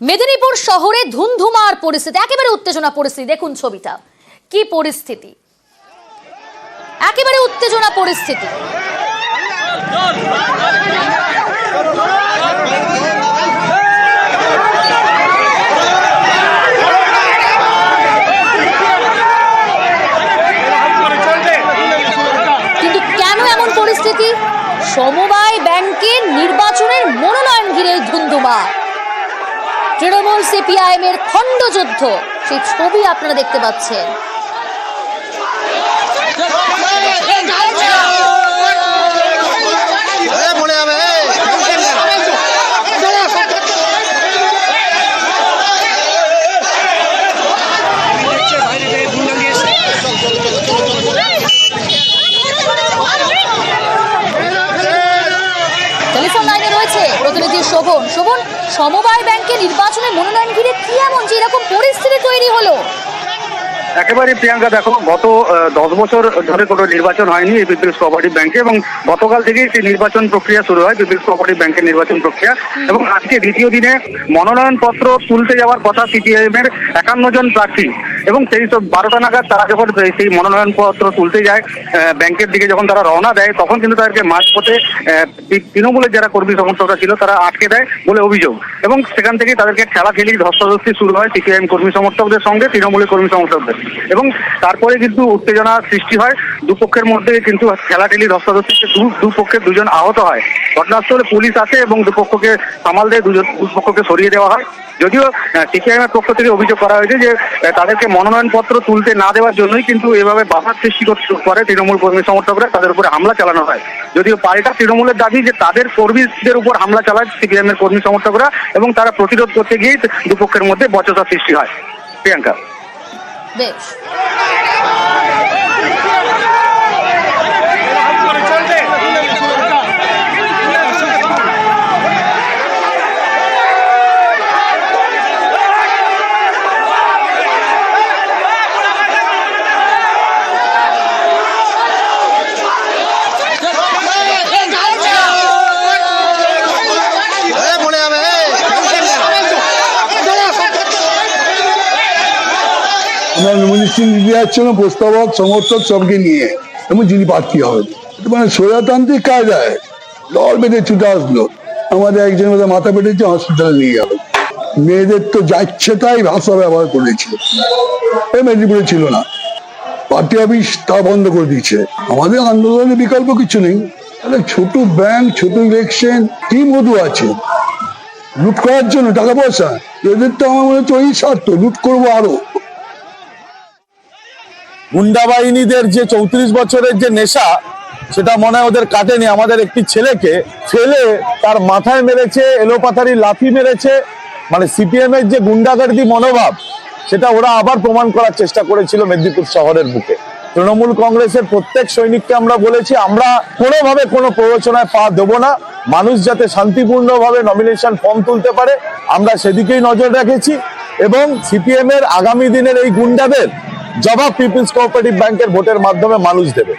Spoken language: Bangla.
মেদিনীপুর শহরে ধুমধুমার পরিস্থিতি, একেবারে উত্তেজনা পরিস্থিতি। দেখুন ছবিটা। কি পরিস্থিতি? একেবারে উত্তেজনা পরিস্থিতি। কিন্তু কেন এমন পরিস্থিতি? সমবায় ব্যাংকের নির্বাচনের মনোনয়ন ঘিরে এই ধুমধুমা তৃণমূল সিপিআইএম এর খণ্ডযুদ্ধ। সেই ছবি আপনারা দেখতে পাচ্ছেন। শোভন শোভন, সমবায় ব্যাংকে নির্বাচনের মনোনয়ন ঘিরে কি এমন যে এরকম পরিস্থিতি তৈরি হলো? একেবারে প্রিয়াঙ্কা, দেখো, গত দশ বছর ধরে কোনো নির্বাচন হয়নি এই পিপলস কোঅপারেটিভ ব্যাংকে এবং গতকাল থেকেই সেই নির্বাচন প্রক্রিয়া শুরু হয় পিপলস কোঅপারেটিভ ব্যাংকের নির্বাচন প্রক্রিয়া। এবং আজকে দ্বিতীয় দিনে মনোনয়ন পত্র তুলতে যাওয়ার কথা সিপিআইএম এর একান্ন জন প্রার্থী এবং সেই সব বারোটা নাগাদ তারা যখন সেই মনোনয়ন পত্র তুলতে যায় ব্যাংকের দিকে যখন তারা রওনা দেয়, তখন কিন্তু তাদেরকে মাঝপথে তৃণমূলের যারা কর্মী সমর্থকরা ছিল তারা আটকে দেয় বলে অভিযোগ। এবং সেখান থেকে তাদেরকে খেলা খেলি ধস্তাধস্তি শুরু হয় সিপিআইএম কর্মী সমর্থকদের সঙ্গে, তৃণমূলের কর্মী সমর্থকদের। এবং তারপরে কিন্তু উত্তেজনা সৃষ্টি হয় দুপক্ষের মধ্যে কিন্তু খেলাটেলি ধস্তাধস্তিতে দু দুপক্ষের দুজন আহত হয়। ঘটনাস্থলে পুলিশ আসে এবং দুপক্ষকে সামাল দিয়ে। দুজন দুপক্ষকে সরিয়ে দেওয়া হয়। যদিও সিপিআইএম এর পক্ষ থেকে অভিযোগ করা হয়েছে যে তাদেরকে মনোনয়নপত্র তুলতে না দেওয়ার জন্যই কিন্তু এভাবে বাধার সৃষ্টি করে তৃণমূল কর্মী সমর্থকরা। তাদের উপরে হামলা চালানো হয়। যদিও পাল্টা তৃণমূলের দাবি যে, তাদের কর্মীদের উপর হামলা চালায় সিপিআইএম এর কর্মী সমর্থকরা এবং তারা প্রতিরোধ করতে গিয়ে দুপক্ষের মধ্যে বচসা সৃষ্টি হয়। প্রিয়াঙ্কা। বেশ। যাচ্ছিল প্রস্তাবক, সমর্থক সবকে নিয়ে। এবং যিনি প্রার্থী হবে এটা মানে স্বৈরতান্ত্রিক কায়দায় দল বেঁধে ছুটে আসলো। আমাদের একজন বোধহয় মাথা পেটেছে হসপিটালে নিয়ে গেল মেয়েদের তো যাচ্ছে তাই ভাষা ব্যবহার করেছে। এ মেদিনীপুরে ছিল না। পার্টি অফিস তা বন্ধ করে দিয়েছে। আমাদের আন্দোলনের বিকল্প কিছু নেই। তাহলে ছোট ব্যাংক ছোট ইলেকশন কি মধু আছে। লুট করার জন্য টাকা পয়সা। এদের তো আমার মনে হচ্ছে ওই স্বার্থ। লুট করব আরও। গুন্ডা বাহিনীদের যে চৌত্রিশ বছরের যে নেশা, সেটা মনে হয় ওদের কাটেনি। আমাদের একটি ছেলেকে ফেলে তার মাথায় মেরেছে, এলোপাথারি লাথি মেরেছে। মানে সিপিএম এর যে গুন্ডাগার্দি মনোভাব, সেটা ওরা আবার প্রমাণ করার চেষ্টা করেছিল মেদিনীপুর শহরের বুকে। তৃণমূল কংগ্রেসের প্রত্যেক সৈনিককে আমরা বলেছি, আমরা কোনোভাবে কোনো প্ররোচনায় পা দেবো না। মানুষ যাতে শান্তিপূর্ণভাবে নমিনেশন ফর্ম তুলতে পারে, আমরা সেদিকেই নজর রেখেছি। এবং সিপিএম এর আগামী দিনের এই গুন্ডাদের জবাব পিপলস কোঅপারেটিভ ব্যাংকের ভোটের মাধ্যমে মানুষ দেবে।